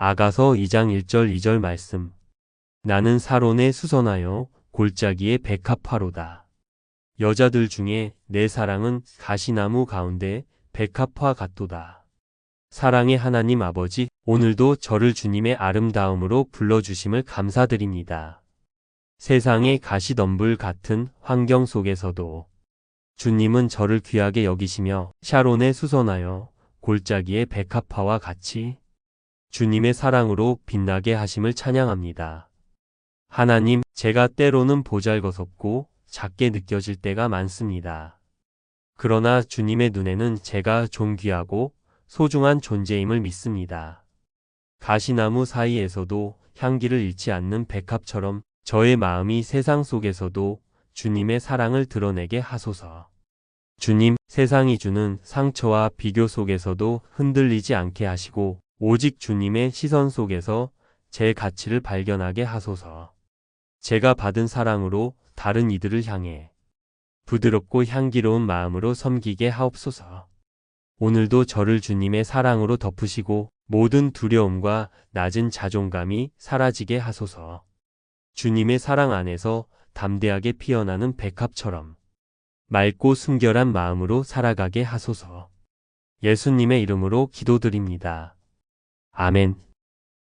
아가서 2장 1절 2절 말씀. 나는 사론에 수선하여 골짜기에 백합화로다. 여자들 중에 내 사랑은 가시나무 가운데 백합화 같도다. 사랑의 하나님 아버지, 오늘도 저를 주님의 아름다움으로 불러주심을 감사드립니다. 세상의 가시덤불 같은 환경 속에서도 주님은 저를 귀하게 여기시며 샤론에 수선하여 골짜기의 백합화와 같이 주님의 사랑으로 빛나게 하심을 찬양합니다. 하나님, 제가 때로는 보잘것없고 작게 느껴질 때가 많습니다. 그러나 주님의 눈에는 제가 존귀하고 소중한 존재임을 믿습니다. 가시나무 사이에서도 향기를 잃지 않는 백합처럼 저의 마음이 세상 속에서도 주님의 사랑을 드러내게 하소서. 주님, 세상이 주는 상처와 비교 속에서도 흔들리지 않게 하시고 오직 주님의 시선 속에서 제 가치를 발견하게 하소서. 제가 받은 사랑으로 다른 이들을 향해 부드럽고 향기로운 마음으로 섬기게 하옵소서. 오늘도 저를 주님의 사랑으로 덮으시고 모든 두려움과 낮은 자존감이 사라지게 하소서. 주님의 사랑 안에서 담대하게 피어나는 백합처럼 맑고 순결한 마음으로 살아가게 하소서. 예수님의 이름으로 기도드립니다. 아멘.